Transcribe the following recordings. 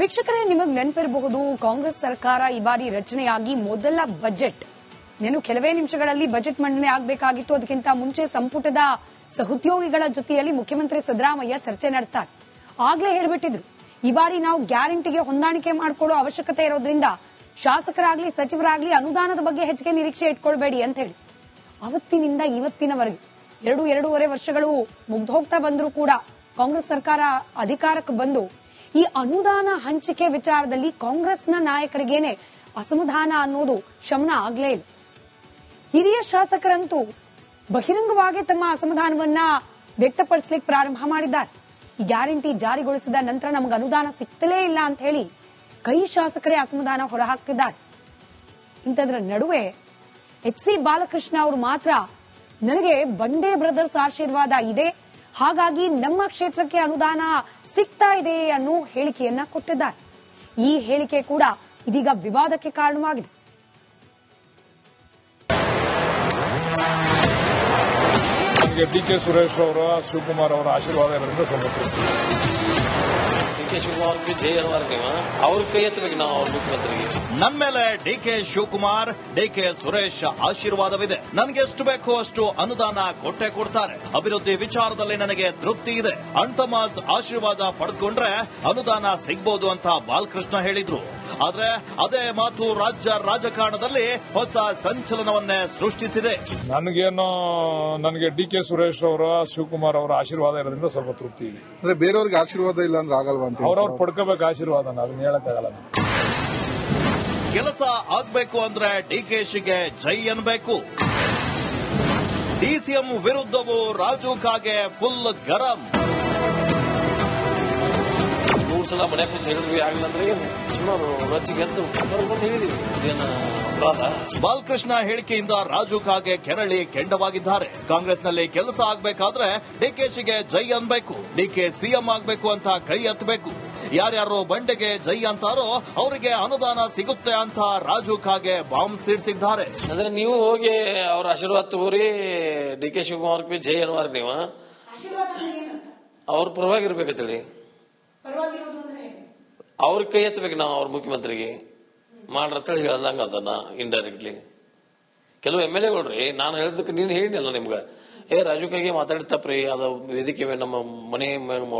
ವೀಕ್ಷಕರೇ, ನಿಮಗೆ ನೆನಪಿರಬಹುದು, ಕಾಂಗ್ರೆಸ್ ಸರ್ಕಾರ ಈ ಬಾರಿ ರಚನೆಯಾಗಿ ಮೊದಲ ಬಜೆಟ್. ನೀನು ಕೆಲವೇ ನಿಮಿಷಗಳಲ್ಲಿ ಬಜೆಟ್ ಮಂಡನೆ ಆಗಬೇಕಾಗಿತ್ತು. ಅದಕ್ಕಿಂತ ಮುಂಚೆ ಸಂಪುಟದ ಸಹೋದ್ಯೋಗಿಗಳ ಜೊತೆಯಲ್ಲಿ ಮುಖ್ಯಮಂತ್ರಿ ಸಿದ್ದರಾಮಯ್ಯ ಚರ್ಚೆ ನಡೆಸ್ತಾರೆ. ಆಗ್ಲೇ ಹೇಳ್ಬಿಟ್ಟಿದ್ರು, ಈ ಬಾರಿ ನಾವು ಗ್ಯಾರಂಟಿಗೆ ಹೊಂದಾಣಿಕೆ ಮಾಡಿಕೊಳ್ಳೋ ಅವಶ್ಯಕತೆ ಇರೋದ್ರಿಂದ ಶಾಸಕರಾಗ್ಲಿ, ಸಚಿವರಾಗ್ಲಿ ಅನುದಾನದ ಬಗ್ಗೆ ಹೆಚ್ಚಿಗೆ ನಿರೀಕ್ಷೆ ಇಟ್ಕೊಳ್ಬೇಡಿ ಅಂತ ಹೇಳಿ. ಅವತ್ತಿನಿಂದ ಇವತ್ತಿನವರೆಗೆ, ಎರಡು, ಎರಡೂವರೆ ವರ್ಷಗಳು ಮುಗ್ದೋಗ್ತಾ ಬಂದರೂ ಕೂಡ ಕಾಂಗ್ರೆಸ್ ಸರ್ಕಾರ ಅಧಿಕಾರಕ್ಕೆ ಬಂದು ಈ ಅನುದಾನ ಹಂಚಿಕೆ ವಿಚಾರದಲ್ಲಿ ಕಾಂಗ್ರೆಸ್ನ ನಾಯಕರಿಗೇನೆ ಅಸಮಾಧಾನ ಅನ್ನೋದು ಶಮನ ಆಗ್ಲೇ ಇಲ್ಲ. ಹಿರಿಯ ಶಾಸಕರಂತೂ ಬಹಿರಂಗವಾಗಿ ತಮ್ಮ ಅಸಮಾಧಾನವನ್ನ ವ್ಯಕ್ತಪಡಿಸಲಿಕ್ಕೆ ಪ್ರಾರಂಭ ಮಾಡಿದ್ದಾರೆ. ಈ ಗ್ಯಾರಂಟಿ ಜಾರಿಗೊಳಿಸಿದ ನಂತರ ನಮಗೆ ಅನುದಾನ ಸಿಗ್ತಲೇ ಇಲ್ಲ ಅಂತ ಹೇಳಿ ಕೈ ಶಾಸಕರೇ ಅಸಮಾಧಾನ ಹೊರಹಾಕ್ತಿದ್ದಾರೆ. ಇಂಥದ್ರ ನಡುವೆ ಎಚ್ ಸಿ ಬಾಲಕೃಷ್ಣ ಅವರು ಮಾತ್ರ ನನಗೆ ಬಂಡೆ ಬ್ರದರ್ಸ್ ಆಶೀರ್ವಾದ ಇದೆ ಹಾಗಾಗಿ ನಮ್ಮ ಕ್ಷೇತ್ರಕ್ಕೆ ಅನುದಾನ ಸಿಗ್ತಾ ಇದೆ ಅನ್ನೋ ಹೇಳಿಕೆಯನ್ನ ಕೊಟ್ಟಿದ್ದಾರೆ. ಈ ಹೇಳಿಕೆ ಕೂಡ ಇದೀಗ ವಿವಾದಕ್ಕೆ ಕಾರಣವಾಗಿದೆ. ಡಿ ಕೆ ಸುರೇಶ್ ಅವರ, ಶಿವಕುಮಾರ್ ಅವರ ಆಶೀರ್ವಾದ ಶಿವಕುಮಾರ್ ಅವ್ರ ಕೈ ನಾವು ಅವ್ರ ಮುಖ್ಯಮಂತ್ರಿಗೆ. ನನ್ ಮೇಲೆ D K Shivakumar, D K Suresh ಆಶೀರ್ವಾದವಿದೆ. ನನಗೆ ಎಷ್ಟು ಬೇಕೋ ಅಷ್ಟು ಅನುದಾನ ಕೊಟ್ಟೆ ಕೊಡ್ತಾರೆ. ಅಭಿವೃದ್ಧಿ ವಿಚಾರದಲ್ಲಿ ನನಗೆ ತೃಪ್ತಿ ಇದೆ. ಅಂತಮಾಸ್ ಆಶೀರ್ವಾದ ಪಡೆದುಕೊಂಡ್ರೆ ಅನುದಾನ ಸಿಗ್ಬೋದು ಅಂತ ಬಾಲಕೃಷ್ಣ ಹೇಳಿದ್ರು. ಆದ್ರೆ ಅದೇ ಮಾತು ರಾಜ್ಯ ರಾಜಕಾರಣದಲ್ಲಿ ಹೊಸ ಸಂಚಲನವನ್ನೇ ಸೃಷ್ಟಿಸಿದೆ. ನನಗೇನೋ ನನಗೆ ಡಿ ಕೆ ಸುರೇಶ್ ಅವರ ಶಿವಕುಮಾರ್ ಅವರ ಆಶೀರ್ವಾದ ಇರೋದ್ರಿಂದ ಸ್ವಲ್ಪ ತೃಪ್ತಿ ಇದೆ. ಅಂದ್ರೆ ಬೇರೆಯವ್ರಿಗೆ ಆಶೀರ್ವಾದ ಇಲ್ಲ ಅಂದ್ರೆ ಆಗಲ್ವಾ ಅಂತ ಅವ್ರವ್ರು ಪಡ್ಕೋಬೇಕು ಆಶೀರ್ವಾದನ ಅದನ್ನ ಹೇಳಕ್ಕಾಗಲ್ಲ. ಕೆಲಸ ಆಗ್ಬೇಕು ಅಂದ್ರೆ ಡಿಕೆಶಿಗೆ ಜೈ ಅನ್ಬೇಕು. ಡಿಸಿಎಂ ವಿರುದ್ಧವೂ ರಾಜು ಕಾಗೆ ಫುಲ್ ಗರಂ. ಸಲ ಮನೆ ಕುಂತ ಹೇಳಿದ್ವಿ ಆಗಲ್ಲ ಅಂದ್ರೆ ಏನು? ಸುಮಾರು ರಚಿ ಎದ್ದು ಬಂದು ಹೇಳಿದೀವಿ ಇದೇನ ಬಾಲಕೃಷ್ಣ ಹೇಳಿಕೆಯಿಂದ ರಾಜು ಕಾಗೆ ಕೆರಳಿ ಕೆಂಡವಾಗಿದ್ದಾರೆ. ಕಾಂಗ್ರೆಸ್ನಲ್ಲಿ ಕೆಲಸ ಆಗ್ಬೇಕಾದ್ರೆ ಡಿಕೆಶಿಗೆ ಜೈ ಅನ್ಬೇಕು ಡಿಕೆ ಸಿಎಂ ಆಗ್ಬೇಕು ಅಂತ ಕೈ ಎತ್ತಬೇಕು. ಯಾರ್ಯಾರು ಬಂಡೆಗೆ ಜೈ ಅಂತಾರೋ ಅವರಿಗೆ ಅನುದಾನ ಸಿಗುತ್ತೆ ಅಂತ ರಾಜು ಕಾಗೆ ಬಾಂಬ್ ಸಿಡಿಸಿದ್ದಾರೆ. ಅಂದ್ರೆ ನೀವು ಹೋಗಿ ಅವ್ರ ಆಶೀರ್ವಾದ ತಗೋರಿ ಡಿ ಕೆ ಶಿವಕುಮಾರ್ ಬಿ ಜೈ ಅನ್ನೋರು ನೀವು? ಅವ್ರ ಪರವಾಗಿ ಇರ್ಬೇಕಂತೇಳಿ ಅವ್ರ ಕೈ ಎತ್ತಬೇಕು ನಾವು ಅವ್ರ ಮುಖ್ಯಮಂತ್ರಿಗೆ. ಮಾಡ್ರತ್ತೇಳಿ ಹೇಳ್ದಂಗ ಅದನ್ನ ಇಂಡೈರೆಕ್ಟ್ಲಿ ಕೆಲವು ಎಂ ಎಲ್ ಎಗಳ್ರಿ ನಾನು ಹೇಳಿದಕ್ಕೆ ನೀನು ಹೇಳಿನಲ್ಲ ನಿಮ್ಗೆ. ಏ ರಾಜು ಕೈಗೆ ಮಾತಾಡಿ ತಪ್ಪ್ರಿ ಅದು ವೇದಿಕೆ ನಮ್ಮ ಮನೆ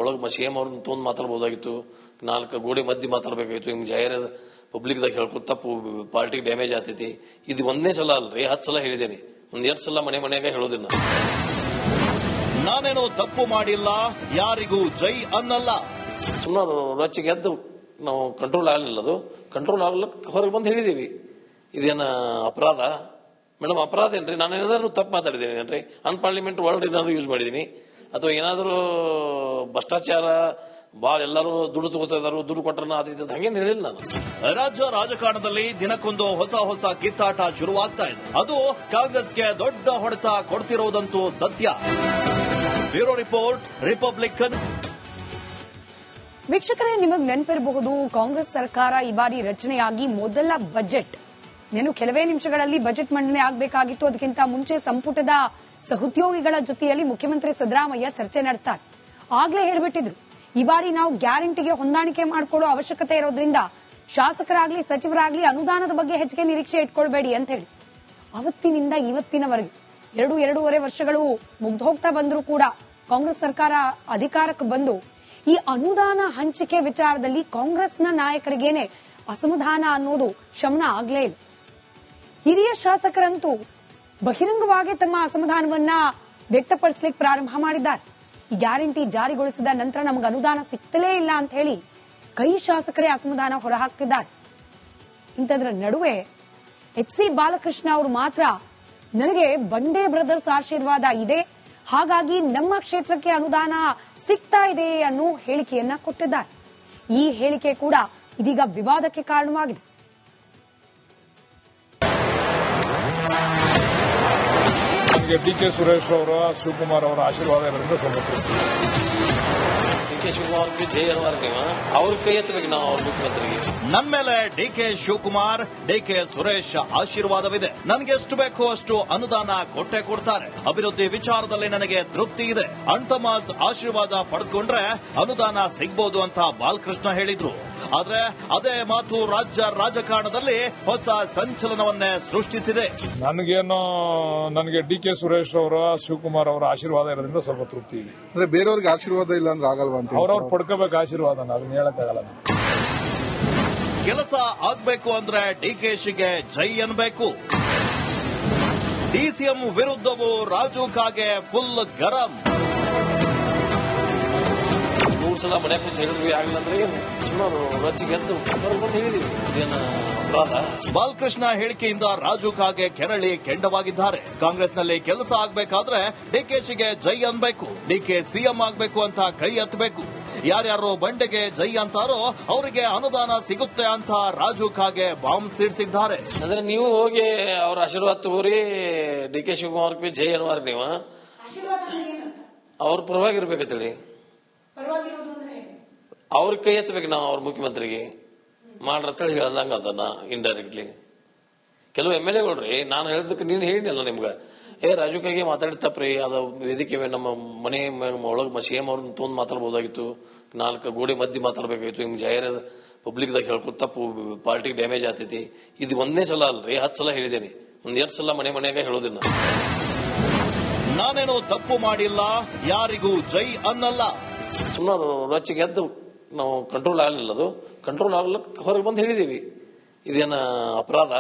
ಒಳಗೆ ಸಿ ಎಂ ಅವ್ರನ್ನ ತೊಂದು ಮಾತಾಡ್ಬೋದಾಗಿತ್ತು. ನಾಲ್ಕು ಗೋಡೆ ಮಧ್ಯೆ ಮಾತಾಡ್ಬೇಕಾಗಿತ್ತು. ಹಿಂಗೆ ಪಬ್ಲಿಕ್ ಪಬ್ಲಿಕ್ದಾಗ ಹೇಳ್ಕೊತ ತಪ್ಪು ಪಾರ್ಟಿಗೆ ಡ್ಯಾಮೇಜ್ ಆಗ್ತೈತಿ. ಇದು ಒಂದೇ ಸಲ ಅಲ್ರಿ ಹತ್ತು ಸಲ ಹೇಳಿದ್ದೇನೆ ಒಂದ್ ಎರಡು ಸಲ ಮನೆ ಮನೆಯಾಗ ಹೇಳೋದಿಲ್ಲ ನಾನೇನು ತಪ್ಪು ಮಾಡಿಲ್ಲ ಯಾರಿಗೂ ಜೈ ಅನ್ನಲ್ಲ. ಸುಮ್ಮನೆ ರೊಚ್ಚಿಗೆ ಎದ್ದು ನಾವು ಕಂಟ್ರೋಲ್ ಆಗಲಿಲ್ಲ ಅದು. ಕಂಟ್ರೋಲ್ ಆಗ್ಲಿಕ್ಕೆ ಹೊರಗೆ ಬಂದು ಹೇಳಿದೀವಿ. ಇದೇನ ಅಪರಾಧ? ಮೇಡಮ್, ಅಪರಾಧ ಏನ್ರಿ? ನಾನು ಏನಾದರೂ ತಪ್ಪು ಮಾತಾಡಿದ್ದೀನಿ ಏನ್ರಿ? ಅನ್ಪಾರ್ಲಿಮೆಂಟ್ ವರ್ಲ್ಡ್ ಏನಾದ್ರು ಯೂಸ್ ಮಾಡಿದೀನಿ ಅಥವಾ ಏನಾದರೂ ಭ್ರಷ್ಟಾಚಾರ ಭಾಳ ಎಲ್ಲರೂ ದುಡ್ಡು ತಗೋತಾ ಇದಾರು, ದುಡ್ಡು ಕೊಟ್ಟರನ್ನ ಅದಿದ್ದು ಹಂಗೇನು ಹೇಳಿಲ್ಲ ನಾನು. ರಾಜ್ಯ ರಾಜಕಾರಣದಲ್ಲಿ ದಿನಕ್ಕೊಂದು ಹೊಸ ಹೊಸ ಕಿತ್ತಾಟ ಶುರುವಾಗ್ತಾ ಇದೆ. ಅದು ಕಾಂಗ್ರೆಸ್ಗೆ ದೊಡ್ಡ ಹೊಡೆತ ಕೊಡ್ತಿರೋದಂತೂ ಸತ್ಯ. ಬ್ಯೂರೋ ರಿಪೋರ್ಟ್ ರಿಪಬ್ಲಿಕನ್ ವೀಕ್ಷಕರೇ, ನಿಮಗೆ ನೆನಪಿರಬಹುದು, ಕಾಂಗ್ರೆಸ್ ಸರ್ಕಾರ ಈ ಬಾರಿ ರಚನೆಯಾಗಿ ಮೊದಲ ಬಜೆಟ್. ಏನು ಕೆಲವೇ ನಿಮಿಷಗಳಲ್ಲಿ ಬಜೆಟ್ ಮಂಡನೆ ಆಗಬೇಕಾಗಿತ್ತು. ಅದಕ್ಕಿಂತ ಮುಂಚೆ ಸಂಪುಟದ ಸಹೋದ್ಯೋಗಿಗಳ ಜೊತೆಯಲ್ಲಿ ಮುಖ್ಯಮಂತ್ರಿ ಸಿದ್ದರಾಮಯ್ಯ ಚರ್ಚೆ ನಡೆಸ್ತಾರೆ. ಆಗ್ಲೇ ಹೇಳ್ಬಿಟ್ಟಿದ್ರು, ಈ ಬಾರಿ ನಾವು ಗ್ಯಾರಂಟಿಗೆ ಹೊಂದಾಣಿಕೆ ಮಾಡಿಕೊಳ್ಳೋ ಅವಶ್ಯಕತೆ ಇರೋದ್ರಿಂದ ಶಾಸಕರಾಗ್ಲಿ, ಸಚಿವರಾಗ್ಲಿ ಅನುದಾನದ ಬಗ್ಗೆ ಹೆಚ್ಚಿಗೆ ನಿರೀಕ್ಷೆ ಇಟ್ಕೊಳ್ಬೇಡಿ ಅಂತ ಹೇಳಿ. ಅವತ್ತಿನಿಂದ ಇವತ್ತಿನವರೆಗೆ, ಎರಡು, ಎರಡೂವರೆ ವರ್ಷಗಳು ಮುಗ್ದೋಗ್ತಾ ಬಂದರೂ ಕೂಡ ಕಾಂಗ್ರೆಸ್ ಸರ್ಕಾರ ಅಧಿಕಾರಕ್ಕೆ ಬಂದು ಈ ಅನುದಾನ ಹಂಚಿಕೆ ವಿಚಾರದಲ್ಲಿ ಕಾಂಗ್ರೆಸ್ನ ನಾಯಕರಿಗೇನೆ ಅಸಮಾಧಾನ ಅನ್ನೋದು ಶಮನ ಆಗ್ಲೇ ಇಲ್ಲ. ಹಿರಿಯ ಶಾಸಕರಂತೂ ಬಹಿರಂಗವಾಗಿ ತಮ್ಮ ಅಸಮಾಧಾನವನ್ನ ವ್ಯಕ್ತಪಡಿಸಲಿಕ್ಕೆ ಪ್ರಾರಂಭ ಮಾಡಿದ್ದಾರೆ. ಈ ಗ್ಯಾರಂಟಿ ಜಾರಿಗೊಳಿಸಿದ ನಂತರ ನಮಗೆ ಅನುದಾನ ಸಿಗ್ತಲೇ ಇಲ್ಲ ಅಂತ ಹೇಳಿ ಕೈ ಶಾಸಕರೇ ಅಸಮಾಧಾನ ಹೊರಹಾಕ್ತಿದ್ದಾರೆ. ಇಂಥದ್ರ ನಡುವೆ ಎಚ್ ಸಿ ಬಾಲಕೃಷ್ಣ ಅವರು ಮಾತ್ರ ನನಗೆ ಬಂಡೆ ಬ್ರದರ್ಸ್ ಆಶೀರ್ವಾದ ಇದೆ. ಹಾಗಾಗಿ ನಮ್ಮ ಕ್ಷೇತ್ರಕ್ಕೆ ಅನುದಾನ ಸಿಗ್ತಾ ಇದೆ ಅನ್ನೋ ಹೇಳಿಕೆಯನ್ನ ಕೊಟ್ಟಿದ್ದಾರೆ. ಈ ಹೇಳಿಕೆ ಕೂಡ ಇದೀಗ ವಿವಾದಕ್ಕೆ ಕಾರಣವಾಗಿದೆ. ಡಿ ಕೆ ಸುರೇಶ್ ಅವರ, ಶಿವಕುಮಾರ್ ಅವರ ಆಶೀರ್ವಾದ ಕೆ ಶಿವಕುಮಾರ್ ಅವ್ರ ಕೈ ಎತ್ತಬೇಕು ನಾವು ಮುಖ್ಯಮಂತ್ರಿಗೆ. ನನ್ ಮೇಲೆ D K Shivakumar, D K Suresh ಆಶೀರ್ವಾದವಿದೆ. ನನಗೆ ಎಷ್ಟು ಬೇಕೋ ಅಷ್ಟು ಅನುದಾನ ಕೊಟ್ಟೆ ಕೊಡ್ತಾರೆ. ಅಭಿವೃದ್ಧಿ ವಿಚಾರದಲ್ಲಿ ನನಗೆ ತೃಪ್ತಿ ಇದೆ. ಅಂತಮಾಸ್ ಆಶೀರ್ವಾದ ಪಡೆದುಕೊಂಡ್ರೆ ಅನುದಾನ ಸಿಗ್ಬೋದು ಅಂತ ಬಾಲಕೃಷ್ಣ ಹೇಳಿದ್ರು. ಆದ್ರೆ ಅದೇ ಮಾತು ರಾಜ್ಯ ರಾಜಕಾರಣದಲ್ಲಿ ಹೊಸ ಸಂಚಲನವನ್ನೇ ಸೃಷ್ಟಿಸಿದೆ. ನನಗೇನೋ ನನಗೆ ಡಿ ಕೆ ಸುರೇಶ್ ಅವರ ಶಿವಕುಮಾರ್ ಅವರ ಆಶೀರ್ವಾದ ಇರೋದ್ರಿಂದ ಸ್ವಲ್ಪ ತೃಪ್ತಿ ಇದೆ. ಅಂದ್ರೆ ಬೇರೆಯವ್ರಿಗೆ ಆಶೀರ್ವಾದ ಇಲ್ಲ ಅಂದ್ರೆ ಆಗಲ್ವಾ ಅಂತ ಅವ್ರವ್ರು ಪಡ್ಕೋಬೇಕು ಆಶೀರ್ವಾದ ಅದನ್ನ ಹೇಳಕ್ಕಾಗಲ್ಲ. ಕೆಲಸ ಆಗ್ಬೇಕು ಅಂದ್ರೆ ಶಿಗೆ ಜೈ ಅನ್ಬೇಕು. ಡಿಸಿಎಂ ವಿರುದ್ಧವೂ ರಾಜು ಕಾಗೆ ಫುಲ್ ಗರಂ. ಮೂರು ಸಲ ಮನೆ ಕುಂತ ಹೇಳಿದ್ವಿ ಆಗಿಲ್ಲ ಅಂದ್ರೆ ಏನು? ಸುಮಾರು ರೊಚ್ಚಿಗೆ ಎದ್ದು ಬರ್ಕೊಂಡು ಹೇಳಿದೀವಿ ಇದೇನ ಅಪರಾಧ ಬಾಲಕೃಷ್ಣ ಹೇಳಿಕೆಯಿಂದ ರಾಜು ಕಾಗೆ ಕೆರಳಿ ಕೆಂಡವಾಗಿದ್ದಾರೆ. ಕಾಂಗ್ರೆಸ್ನಲ್ಲಿ ಕೆಲಸ ಆಗ್ಬೇಕಾದ್ರೆ ಡಿಕೆಶಿಗೆ ಜೈ ಅನ್ಬೇಕು ಡಿಕೆ ಸಿಎಂ ಆಗ್ಬೇಕು ಅಂತ ಕೈ ಎತ್ತಬೇಕು. ಯಾರ್ಯಾರು ಬಂಡೆಗೆ ಜೈ ಅಂತಾರೋ ಅವರಿಗೆ ಅನುದಾನ ಸಿಗುತ್ತೆ ಅಂತ ರಾಜು ಕಾಗೆ ಬಾಂಬ್ ಸಿಡಿಸಿದ್ದಾರೆ. ಅಂದ್ರೆ ನೀವು ಹೋಗಿ ಅವ್ರ ಆಶೀರ್ವಾದ ತಗೋರಿ ಡಿ ಕೆ ಶಿವಕುಮಾರ್ ಬಿ ಜೈ ಅನ್ನುವಾರ ನೀವು ಅವ್ರ ಪರವಾಗಿ ಇರ್ಬೇಕಂತೇಳಿ ಅವ್ರ ಕೈ ಎತ್ತಬೇಕು ನಾವು ಅವ್ರ ಮುಖ್ಯಮಂತ್ರಿಗೆ. ಮಾಡ್ರತ್ತೇಳಿ ಹೇಳ್ದಂಗ ಅದನ್ನ ಇಂಡೈರೆಕ್ಟ್ಲಿ ಕೆಲವು ಎಂ ಎಲ್ ಎಗಳ್ರಿ ನಾನು ಹೇಳಿದಕ್ಕೆ ನೀನು ಹೇಳಿನಲ್ಲ ನಿಮ್ಗೆ. ಏ ರಾಜು ಕೈಗೆ ತಪ್ಪ್ರಿ ಅದು ವೇದಿಕೆ ನಮ್ಮ ಮನೆ ಒಳಗೆ ಸಿ ಎಂ ಅವ್ರನ್ನ ತೊಂದು ಮಾತಾಡ್ಬೋದಾಗಿತ್ತು. ನಾಲ್ಕು ಗೋಡೆ ಮಧ್ಯೆ ಮಾತಾಡ್ಬೇಕಾಗಿತ್ತು ಹಿಂಗೆ ಪಬ್ಲಿಕ್ ಪಬ್ಲಿಕ್ದಾಗ ಹೇಳ್ಕೊತ ತಪ್ಪು ಪಾರ್ಟಿಗೆ ಡ್ಯಾಮೇಜ್ ಆಗ್ತೈತಿ ಇದು ಒಂದೇ ಸಲ ಅಲ್ರಿ ಹತ್ತು ಸಲ ಹೇಳಿದ್ದೇನೆ ಒಂದ್ ಎರಡು ಸಲ ಮನೆ ಮನೆಯಾಗ ಹೇಳೋದಿಲ್ಲ ನಾನೇನು ತಪ್ಪು ಮಾಡಿಲ್ಲ ಯಾರಿಗೂ ಜೈ ಅನ್ನಲ್ಲ. ಸುಮ್ಮನೆ ರೊಚ್ಚಿಗೆ ಎದ್ದು ನಾವು ಕಂಟ್ರೋಲ್ ಆಗಲಿಲ್ಲ ಅದು. ಕಂಟ್ರೋಲ್ ಆಗ್ಲಿಕ್ಕೆ ಹೊರಗೆ ಬಂದು ಹೇಳಿದೀವಿ. ಇದೇನ ಅಪರಾಧ?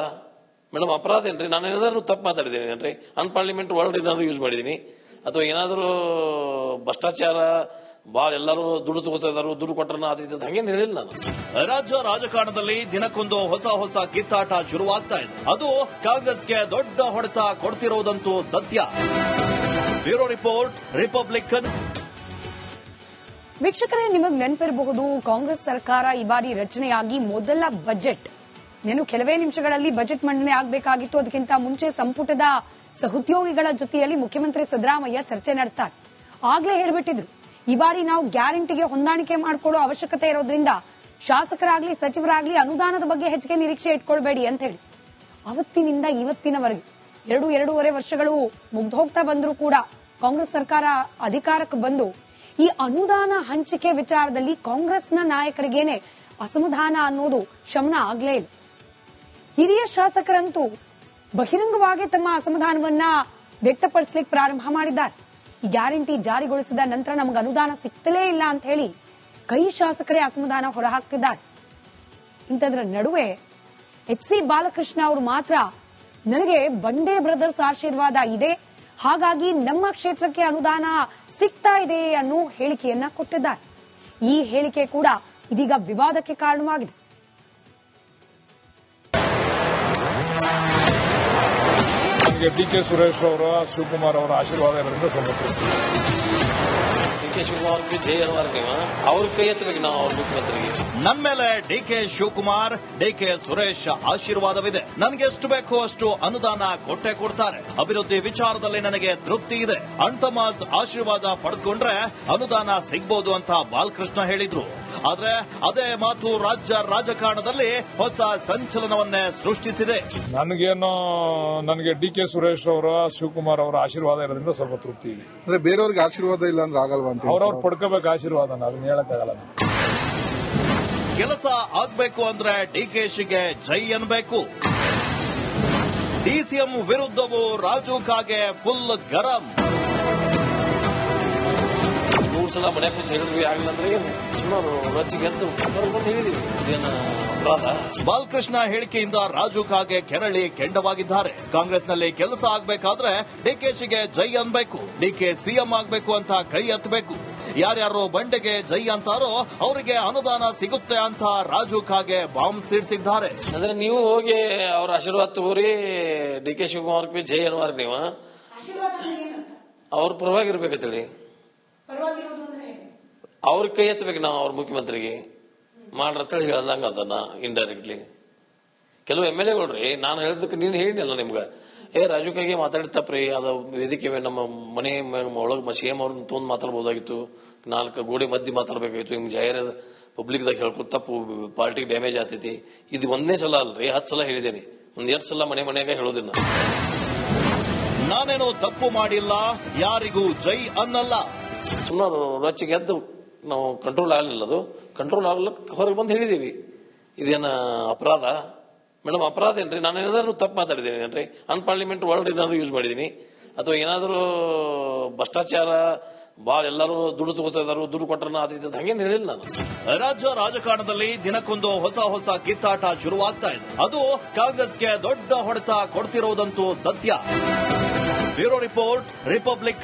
ಮೇಡಮ್, ಅಪರಾಧ ಏನ್ರಿ? ನಾನು ಏನಾದರೂ ತಪ್ಪು ಮಾತಾಡಿದ್ದೀನಿ ಏನ್ರಿ? ಅನ್ಪಾರ್ಲಿಮೆಂಟ್ ವರ್ಲ್ಡ್ ಏನಾದ್ರು ಯೂಸ್ ಮಾಡಿದ್ದೀನಿ? ಅಥವಾ ಏನಾದರೂ ಭ್ರಷ್ಟಾಚಾರ ಭಾಳ ಎಲ್ಲರೂ ದುಡ್ಡು ತಗೋತಾ ಇದಾರು, ದುಡ್ಡು ಕೊಟ್ಟರನ ಅದು ಇದು, ಹಂಗೇನು ಹೇಳಿಲ್ಲ ನಾನು. ರಾಜ್ಯ ರಾಜಕಾರಣದಲ್ಲಿ ದಿನಕ್ಕೊಂದು ಹೊಸ ಹೊಸ ಕಿತ್ತಾಟ ಶುರುವಾಗ್ತಾ ಇದೆ. ಅದು ಕಾಂಗ್ರೆಸ್ಗೆ ದೊಡ್ಡ ಹೊಡೆತ ಕೊಡ್ತಿರೋದಂತೂ ಸತ್ಯ. ಬ್ಯೂರೋ ರಿಪೋರ್ಟ್ ರಿಪಬ್ಲಿಕನ್ ವೀಕ್ಷಕರೇ, ನಿಮಗೆ ನೆನಪಿರಬಹುದು, ಕಾಂಗ್ರೆಸ್ ಸರ್ಕಾರ ಈ ಬಾರಿ ರಚನೆಯಾಗಿ ಮೊದಲ ಬಜೆಟ್. ಏನು ಕೆಲವೇ ನಿಮಿಷಗಳಲ್ಲಿ ಬಜೆಟ್ ಮಂಡನೆ ಆಗಬೇಕಾಗಿತ್ತು. ಅದಕ್ಕಿಂತ ಮುಂಚೆ ಸಂಪುಟದ ಸಹೋದ್ಯೋಗಿಗಳ ಜೊತೆಯಲ್ಲಿ ಮುಖ್ಯಮಂತ್ರಿ ಸಿದ್ದರಾಮಯ್ಯ ಚರ್ಚೆ ನಡೆಸ್ತಾರೆ. ಆಗ್ಲೇ ಹೇಳ್ಬಿಟ್ಟಿದ್ರು, ಈ ಬಾರಿ ನಾವು ಗ್ಯಾರಂಟಿಗೆ ಹೊಂದಾಣಿಕೆ ಮಾಡಿಕೊಳ್ಳೋ ಅವಶ್ಯಕತೆ ಇರೋದ್ರಿಂದ ಶಾಸಕರಾಗ್ಲಿ, ಸಚಿವರಾಗ್ಲಿ ಅನುದಾನದ ಬಗ್ಗೆ ಹೆಚ್ಚಿಗೆ ನಿರೀಕ್ಷೆ ಇಟ್ಕೊಳ್ಬೇಡಿ ಅಂತ ಹೇಳಿ. ಅವತ್ತಿನಿಂದ ಇವತ್ತಿನವರೆಗೆ ಎರಡು, ಎರಡೂವರೆ ವರ್ಷಗಳು ಮುಗ್ದೋಗ್ತಾ ಬಂದರೂ ಕೂಡ ಕಾಂಗ್ರೆಸ್ ಸರ್ಕಾರ ಅಧಿಕಾರಕ್ಕೆ ಬಂದು ಈ ಅನುದಾನ ಹಂಚಿಕೆ ವಿಚಾರದಲ್ಲಿ ಕಾಂಗ್ರೆಸ್ನ ನಾಯಕರಿಗೇನೆ ಅಸಮಾಧಾನ ಅನ್ನೋದು ಶಮನ ಆಗ್ಲೇ ಇಲ್ಲ. ಹಿರಿಯ ಶಾಸಕರಂತೂ ಬಹಿರಂಗವಾಗಿ ತಮ್ಮ ಅಸಮಾಧಾನವನ್ನ ವ್ಯಕ್ತಪಡಿಸಲಿಕ್ಕೆ ಪ್ರಾರಂಭ ಮಾಡಿದ್ದಾರೆ. ಈ ಗ್ಯಾರಂಟಿ ಜಾರಿಗೊಳಿಸಿದ ನಂತರ ನಮಗೆ ಅನುದಾನ ಸಿಗ್ತಲೇ ಇಲ್ಲ ಅಂತ ಹೇಳಿ ಕೈ ಶಾಸಕರೇ ಅಸಮಾಧಾನ ಹೊರಹಾಕ್ತಿದ್ದಾರೆ. ಇಂಥದ್ರ ನಡುವೆ ಎಚ್ ಸಿ ಬಾಲಕೃಷ್ಣ ಅವರು ಮಾತ್ರ ನನಗೆ ಬಂಡೆ ಬ್ರದರ್ಸ್ ಆಶೀರ್ವಾದ ಇದೆ. ಹಾಗಾಗಿ ನಮ್ಮ ಕ್ಷೇತ್ರಕ್ಕೆ ಅನುದಾನ ಸಿಗ್ತಾ ಇದೆ ಅನ್ನೋ ಹೇಳಿಕೆಯನ್ನ ಕೊಟ್ಟಿದ್ದಾರೆ. ಈ ಹೇಳಿಕೆ ಕೂಡ ಇದೀಗ ವಿವಾದಕ್ಕೆ ಕಾರಣವಾಗಿದೆ. ಡಿ ಕೆ ಸುರೇಶ್ ಅವರ, ಶಿವಕುಮಾರ್ ಅವರ ಆಶೀರ್ವಾದ ಕೆ ಶಿವಕುಮಾರ್ ಅನ್ನುವಾರ ನೀವು ಅವ್ರ ಕೈ ಎತ್ತಬೇಕು ನಾವು ಅವ್ರ ಮುಖ್ಯಮಂತ್ರಿಗೆ. ನನ್ ಮೇಲೆ D K Shivakumar D K Suresh ಆಶೀರ್ವಾದವಿದೆ. ನನಗೆ ಎಷ್ಟು ಬೇಕೋ ಅಷ್ಟು ಅನುದಾನ ಕೊಟ್ಟೆ ಕೊಡ್ತಾರೆ. ಅಭಿವೃದ್ಧಿ ವಿಚಾರದಲ್ಲಿ ನನಗೆ ತೃಪ್ತಿ ಇದೆ. ಅಂತಮಾಸ್ ಆಶೀರ್ವಾದ ಪಡೆದುಕೊಂಡ್ರೆ ಅನುದಾನ ಸಿಗ್ಬೋದು ಅಂತ ಬಾಲಕೃಷ್ಣ ಹೇಳಿದ್ರು. ಆದ್ರೆ ಅದೇ ಮಾತು ರಾಜ್ಯ ರಾಜಕಾರಣದಲ್ಲಿ ಹೊಸ ಸಂಚಲನವನ್ನೇ ಸೃಷ್ಟಿಸಿದೆ. ನನಗೇನೋ ನನಗೆ ಡಿ ಕೆ ಸುರೇಶ್ ಅವರ ಶಿವಕುಮಾರ್ ಅವರ ಆಶೀರ್ವಾದ ಇರೋದ್ರಿಂದ ಸ್ವಲ್ಪ ತೃಪ್ತಿ ಇದೆ. ಅಂದ್ರೆ ಬೇರೆಯವ್ರಿಗೆ ಆಶೀರ್ವಾದ ಇಲ್ಲ ಅಂದ್ರೆ ಆಗಲ್ವಾ ಅಂತ ಅವ್ರವ್ರು ಪಡ್ಕೋಬೇಕು ಆಶೀರ್ವಾದನ ಅದನ್ನ ಹೇಳಕ್ಕಾಗಲ್ಲ. ಕೆಲಸ ಆಗ್ಬೇಕು ಅಂದ್ರೆ ಶಿಗೆ ಜೈ ಅನ್ಬೇಕು. ಡಿಸಿಎಂ ವಿರುದ್ಧವೂ ರಾಜು ಕಾಗೆ ಫುಲ್ ಗರಂ. ಮೂರು ಸಲ ಮನೆ ಕುಂತ ಹೇಳಿದ್ವಿ ಆಗಿಲ್ಲ ಅಂದ್ರೆ ಏನು? ಹೇಳಿದೀವಿ ಇದೇನ ಅಪರಾಧ? ಬಾಲಕೃಷ್ಣ ಹೇಳಿಕೆಯಿಂದ ರಾಜು ಖಾಗೆ ಕೆರಳಿ ಕೆಂಡವಾಗಿದ್ದಾರೆ. ಕಾಂಗ್ರೆಸ್ನಲ್ಲಿ ಕೆಲಸ ಆಗ್ಬೇಕಾದ್ರೆ ಡಿಕೆಶಿಗೆ ಜೈ ಅನ್ಬೇಕು ಡಿಕೆ ಸಿಎಂ ಆಗ್ಬೇಕು ಅಂತ ಕೈ ಎತ್ತಬೇಕು. ಯಾರ್ಯಾರೋ ಬಂಡೆಗೆ ಜೈ ಅಂತಾರೋ ಅವರಿಗೆ ಅನುದಾನ ಸಿಗುತ್ತೆ ಅಂತ ರಾಜು ಖಾಗೆ ಬಾಂಬ್ ಸಿಡಿಸಿದ್ದಾರೆ. ಅಂದ್ರೆ ನೀವು ಹೋಗಿ ಅವ್ರ ಆಶೀರ್ವಾದ ತಗೋರಿ ಡಿ ಕೆ ಶಿವಕುಮಾರ್ ಬಿ ಜೈ ಅನ್ವಾರ ನೀವು ಅವ್ರ ಪರವಾಗಿ ಇರ್ಬೇಕಂತೇಳಿ ಅವ್ರ ಕೈ ಎತ್ತಬೇಕು ನಾವು ಅವ್ರ ಮುಖ್ಯಮಂತ್ರಿಗೆ. ಮಾಡ್ರತ್ತೇಳಿ ಹೇಳ್ದಂಗ ಅದನ್ನ ಇಂಡೈರೆಕ್ಟ್ಲಿ ಕೆಲವು ಎಂ ಎಲ್ ಎಗಳ್ರಿ ನಾನು ಹೇಳಿದಕ್ಕೆ ನೀನು ಹೇಳಿನಲ್ಲ ನಿಮ್ಗೆ. ಏ ರಾಜು ಕೈಗೆ ಮಾತಾಡ್ತಪ್ರಿ ಅದು ವೇದಿಕೆ ನಮ್ಮ ಮನೆ ಒಳಗೆ ಸಿ ಎಂ ಅವ್ರನ್ನ ತೊಂದು ಮಾತಾಡ್ಬೋದಾಗಿತ್ತು. ನಾಲ್ಕು ಗೋಡೆ ಮಧ್ಯೆ ಮಾತಾಡ್ಬೇಕಾಗಿತ್ತು. ಹಿಂಗೆ ಪಬ್ಲಿಕ್ ಪಬ್ಲಿಕ್ದಾಗ ಹೇಳ್ಕೊತ ತಪ್ಪು ಪಾರ್ಟಿಗೆ ಡ್ಯಾಮೇಜ್ ಆಗ್ತೈತಿ ಇದು ಒಂದೇ ಸಲ ಅಲ್ರಿ ಹತ್ತು ಸಲ ಹೇಳಿದ್ದೀನಿ. ಒಂದ್ ಎರಡು ಸಲ ಮನೆ ಮನೆಯಾಗ ಹೇಳೋದಿಲ್ಲ. ನಾನೇನು ತಪ್ಪು ಮಾಡಿಲ್ಲ ಯಾರಿಗೂ ಜೈ ಅನ್ನಲ್ಲ. ಸುಮ್ಮನೆ ರಚಿಗೆ ಎದ್ದು ನಾವು ಕಂಟ್ರೋಲ್ ಆಗಲಿಲ್ಲ ಅದು ಕಂಟ್ರೋಲ್ ಆಗ್ಲಿಕ್ಕೆ ಹೊರಗೆ ಬಂದು ಹೇಳಿದೀವಿ ಇದೇನ ಅಪರಾಧ? ಮೇಡಮ್, ಅಪರಾಧ ಏನ್ರಿ? ನಾನು ಏನಾದರೂ ತಪ್ಪು ಮಾತಾಡಿದ್ದೀನಿ ಏನ್ರಿ? ಅನ್ಪಾರ್ಲಿಮೆಂಟ್ ವರ್ಲ್ಡ್ ಏನಾದ್ರು ಯೂಸ್ ಮಾಡಿದ್ದೀನಿ? ಅಥವಾ ಏನಾದರೂ ಭ್ರಷ್ಟಾಚಾರ ಭಾಳ ಎಲ್ಲರೂ ದುಡ್ಡು ತಗೋತಾ ಇದಾರು, ದುಡ್ಡು ಕೊಟ್ಟರನ ಅದು ಹಂಗೇನು ಹೇಳಿಲ್ಲ ನಾನು. ರಾಜ್ಯ ರಾಜಕಾರಣದಲ್ಲಿ ದಿನಕ್ಕೊಂದು ಹೊಸ ಹೊಸ ಕಿತ್ತಾಟ ಶುರುವಾಗ್ತಾ ಇದೆ. ಅದು ಕಾಂಗ್ರೆಸ್ಗೆ ದೊಡ್ಡ ಹೊಡೆತ ಕೊಡ್ತಿರೋದಂತೂ ಸತ್ಯ. Bureau report republic